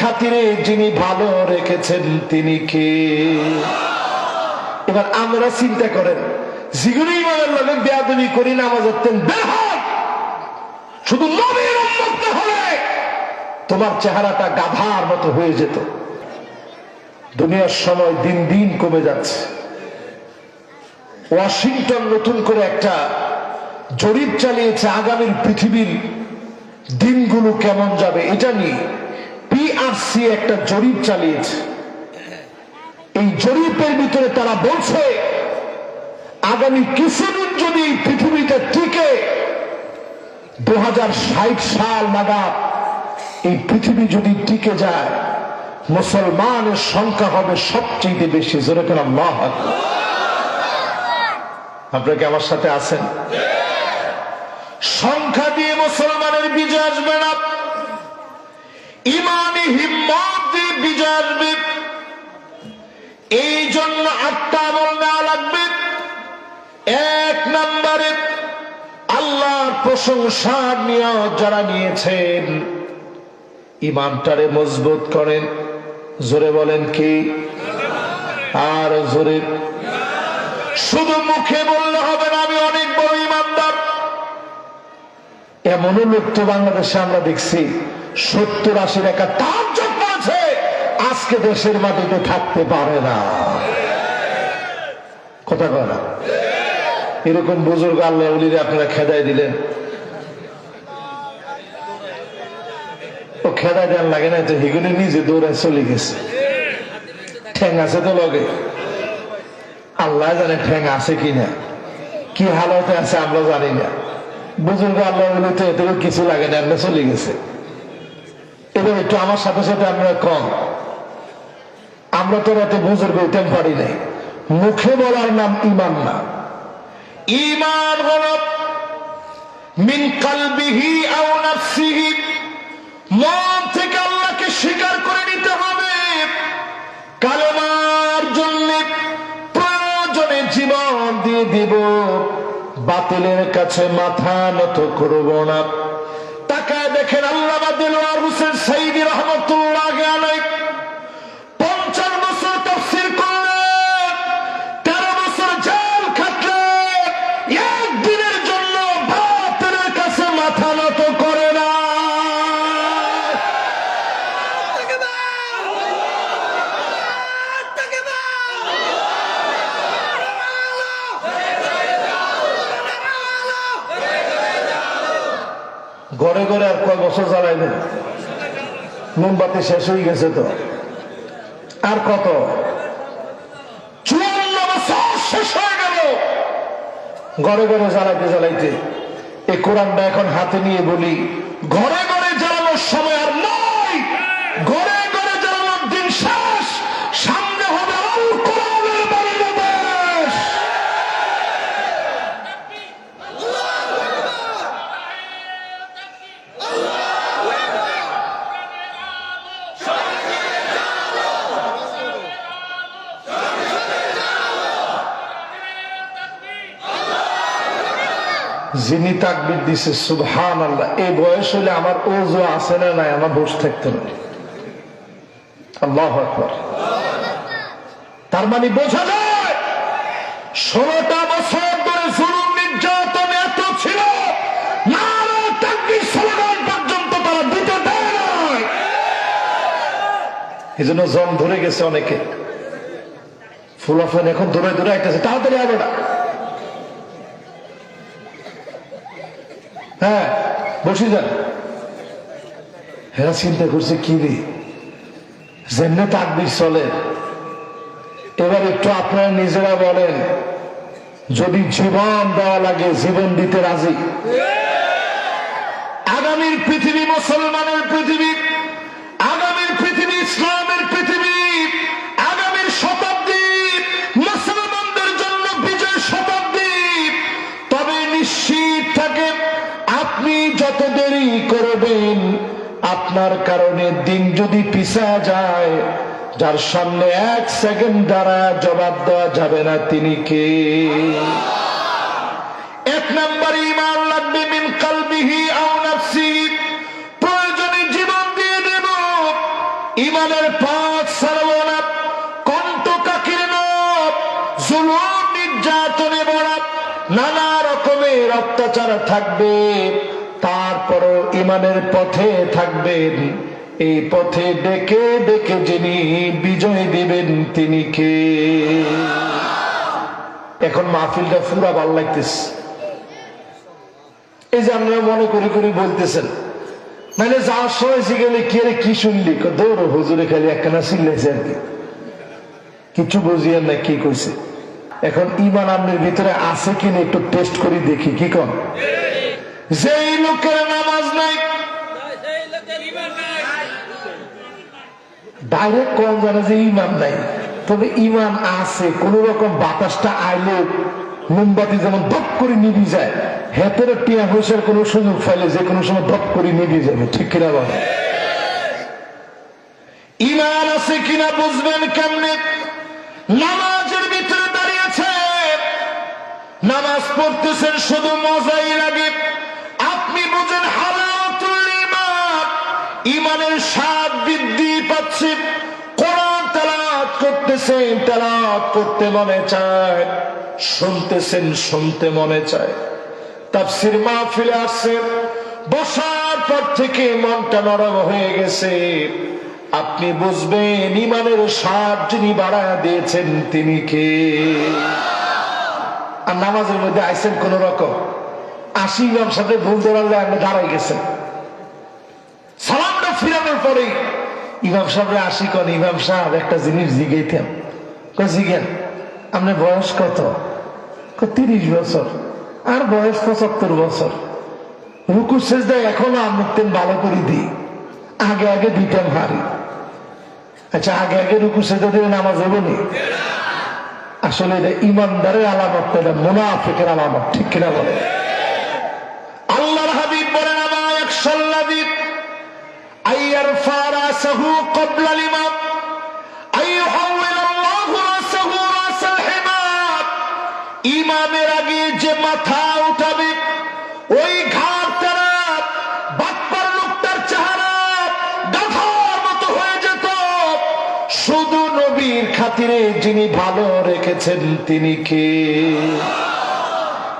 খাতিরে যিনি ভালো রেখেছেন, তিনি কে? এবার আমরা চিন্তা করেন করি, নামাজ শুধু নবীর তোমার চেহারাটা গাধার মতো হয়ে যেত। দুনিয়ার সময় দিন দিন কমে যাচ্ছে। ওয়াশিংটন নতুন করে একটা জরিপ চালিয়েছে আগামীর পৃথিবীর দিনগুলো কেমন যাবে, এটা নিয়ে পিআরসি একটা জরিপ চালিয়েছে। এই জরিপের ভিতরে তারা বলছে, আগামী কিছুদিন যদি পৃথিবীতে টিকে দু সাল নাগাদ এই পৃথিবী যদি টিকে যায়, মুসলমানের সংখ্যা হবে সবচেয়ে বেশি। জোরে আল্লাহ আকবার। আপনারা কি আমার সাথে আছেন? সংখ্যা দিয়ে বিজয় আসবে না। ইমানি হিম্মত বিজয় আসবে। এই জন্য আটটা আমল নেওয়া লাগবে। এক নম্বরে আল্লাহর প্রশংসা নিয়ত যারা নিয়েছেন, ইমানটারে মজবুত করেন। জোরে বলেন কি? আর জোরে। শুধু মুখে বললে হবে না, আমি অনেক এমনও লোক তো বাংলাদেশে আমরা দেখছি, সত্তর আশির একটা তার আছে, আজকে দেশের মাটিতে থাকতে পারে না। কথা কয় না? এরকম বুজুর্গ আল্লাহ উলিরে আপনারা খেদাই দিলেন। ও খেদাই দেন লাগে না তো হিগুনি নিজে দৌড়ায় চলে গেছে। ঠ্যাং আছে তো লগে। আল্লাহ জানে ঠ্যাং আছে কিনা। কি হালতে আছে আমরা জানি না। বুজুর্গ আল্লাহ এতে কিছু লাগে না আমরা চলে গেছে। এবার একটু আমার সাথে সাথে আমরা কম। আমরা তো এত বুজুর্গ হইতে পারি নাই। মুখে বলার নাম ইমান না। ইমান হল মিন কালবিহি মন থেকে আল্লাহকে স্বীকার করে নিতে হবে। কালেমার জন্য প্রয়োজনে জীবন দিয়ে দিব। বাতিলের কাছে মাথা নত করব না। তাকায় দেখেন আল্লাহ দিল আর হুসেন সাইদি রহমতুল্লাহ বছর জ্বালাইবেন মোমবাতি শেষ হয়ে গেছে তো। আর কত? চুয়ান্ন বছর শেষ হয়ে গেল। ঘরে ঘরে জ্বালাইতে জ্বালাইতে। এই কোরআনটা এখন হাতে নিয়ে বলি, ঘরে যিনি তাকবির দিছে সুবহান আল্লাহ এই বয়স হলে আমার ওজো আছে না নাই? আমার বসে থাকতে না। আল্লাহ তার মানে বোঝা যায়, ষোলোটা বছর ধরে পর্যন্ত এই জন্য জম ধরে গেছে অনেকে। ফুলাফান এখন দূরে দূরে আইতেছে, তাড়াতাড়ি হবে হ্যাঁ বসে যান। হেরা চিন্তা করছে, কি রে? যেমনে তাকবির চলে। এবার একটু আপনারা নিজেরা বলেন, যদি জীবন দেওয়া লাগে, জীবন দিতে রাজি। আগামীর পৃথিবী মুসলমানের আপনার কারণে দিন যদি পিছা যায়, যার সামনে এক সেকেন্ড দ্বারা জবাব দেওয়া যাবে না, তিনি কে? এক নম্বর ইমান লাগবে মিন কালবিহি প্রয়োজনে জীবন দিয়ে দেব। ইমানের পাঁচ ছাড়ব না কণ্ঠ কাকির জুলুম, নির্যাতনে বড় নানা রকমের অত্যাচার থাকবে। তারপরও ইমানের পথে থাকবেন। এই পথে ডেকে ডেকে যিনি বিজয় দিবেন, তিনি কে? এখন মাহফিলটা পুরা ভালো লাগতেছে। এই যে আপনারা মনে করি করি বলতেছেন মানে যাওয়ার সময় গেলে কে রে, কি শুনলি? দৌড় হুজুরে খালি একখানা চিল্লাইছে আর কি কিছু বুঝিয়েন না কি কইছে? এখন ইমান আপনার ভিতরে আছে কিনা একটু টেস্ট করি দেখি, কি কন? যেই লোকের নামাজ নাই ডাইরেক্ট কম জানে যে ইমান নাই। তবে ইমান আছে কোন রকম বাতাসটা আইলে মোমবাতি যেমন দপ করে নিবি যায়, হেতের টিয়া পয়সার কোনো সুযোগ ফেলে যে কোনো সময় দপ করে নিবি যাবে, ঠিক কিনা বল? ইমান আছে কিনা বুঝবেন কেমনে? নামাজের ভিতরে দাঁড়িয়েছে নামাজ পড়তেছেন শুধু মজাই লাগে। ইমানের স্বাদ বৃদ্ধি পাচ্ছে। কোরআন তেলাওয়াত করতেছেন, তেলাওয়াত করতে মনে চায়। শুনতেছেন, শুনতে মনে চায়। তাফসির মাহফিলে আসছেন বসার পর থেকে মনটা নরম হয়ে গেছে। আপনি বুঝবেন, ইমানের স্বাদ যিনি বাড়ায় দিয়েছেন, তিনি কে? আর নামাজের মধ্যে আইসেন কোন রকম। আশি ইমাম সাথে ভুল ধরালে আপনি দাঁড়াই গেছেন। পরে ইমাম সাহেব আসি কন, ইমাম সাহেব একটা জিনিস জিগাইতেন। জিগেন, আপনার বয়স কত? তিরিশ বছর। আর বয়স পঁচাত্তর বছর। রুকু শেষ দেয় এখনও আমতেন ভালো করে দিই। আগে আগে দিতাম হারি। আচ্ছা আগে আগে রুকু সেজদা দিলে নামাজ হবে নি? আসলে এটা ইমানদারের আলামত এটা মুনাফিকের আলামত, ঠিক কিনা বলে আল্লাহর হাবিব বলেন আমার একশাল্লাদি আইয়ার উঠাবে, ওই ঘাট তারা বাপ্পার লোকটার চেহারা গাধার মতো হয়ে যেত। শুধু নবীর খাতিরে যিনি ভালো রেখেছেন, তিনি কে?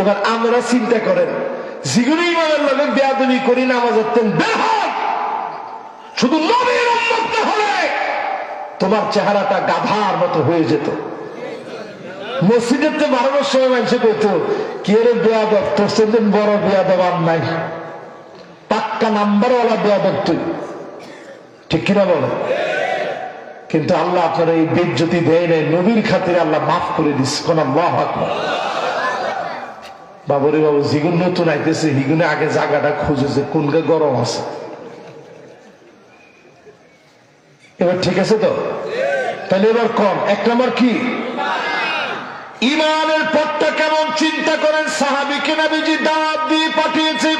এবার আমরা চিন্তা করেন যেগুলো ইমামের লগে বেয়াদবি করি, নামাজ বের। শুধু নবীর না হলে তোমার চেহারাটা গাধার মতো হয়ে যেত। মসজিদের তো বারোটার সময় মানুষে কইতো কে রে বেয়াদব, তোর সঙ্গে বড় বেয়াদব আর নাই। পাক্কা নাম্বারওয়ালা বেয়াদব তুই। ঠিক কিনা বলো? কিন্তু আল্লাহ আপনার এই বেজ্জতি দেয় নাই, নবীর খাতিরে আল্লাহ মাফ করে দিস। কোন বাবরে বাবু, যেগুন নতুন আইতেছে হিগুনে আগে জায়গাটা খুঁজেছে, কোনকে গরম আছে? এবার ঠিক আছে তো? তাহলে এবার কম। এক নম্বর কি? ইমানের পথটা কেমন চিন্তা করেন সাহাবিকে নাবিজি দাওয়াত দিয়ে পাঠিয়েছে।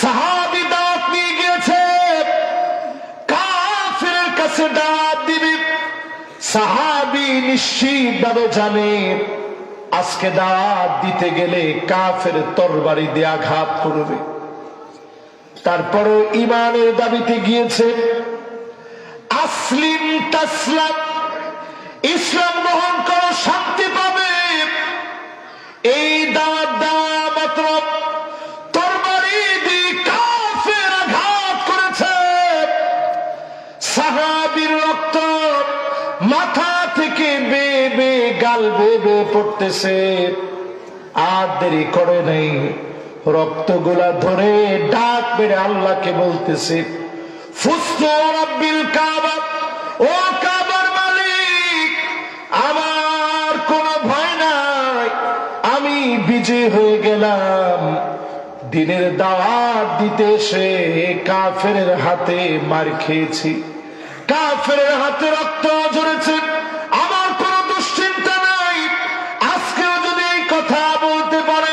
সাহাবি দাওয়াত নিয়ে গিয়েছে। কাফের কাছে দাওয়াত দিবি। সাহাবি নিশ্চিত ভাবে জানে, আজকে দাওয়াত দিতে গেলে কাফের তরবারি দিয়ে আঘাত করবে। তারপরে ইমানের দাবিতে গিয়েছে। আসলিম তাসলাম। ইসলাম গ্রহণ করো শান্তি পাবে। এই দাওয়াত দেওয়া মাত্র মাথা থেকে বে বে গাল পড়তেছে। আর দেরি করে নাই। রক্তগুলা ধরে ডাক বেড়ে আল্লাহকে বলতেছে। আমার ভয় নাই। আমি বিজয় হয়ে গেলাম। দিনের দাওয়াত দিতে কাফের হাতে মার খেয়েছি। কাফের হাতে রক্ত ঝরেছে। আমার কোনো দুশ্চিন্তা নাই। আজকেও যদি কথা বলতে পারে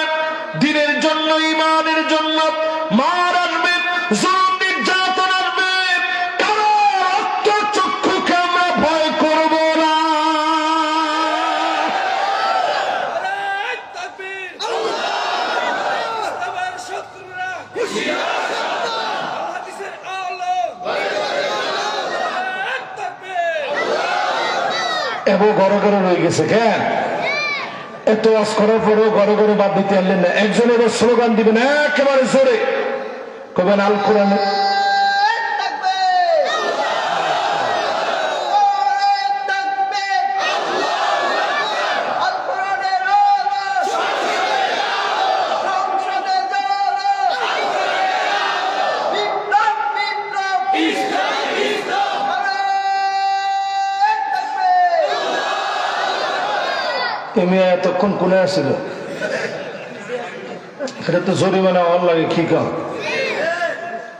দিনের জন্য ইমানের জন্য, মার এবং গড়ে গড়ে রয়ে গেছে কেন এত ওয়াজ করার পরেও গড়ে গড়ে বাদ দিতে পারলেন না। একজনের স্লোগান দিবেন, একেবারে জোরে। কবেন আল এমনি এতক্ষণ কোনে আসছিল এটা তো জরিমানা হওয়ার লাগে কি কাম?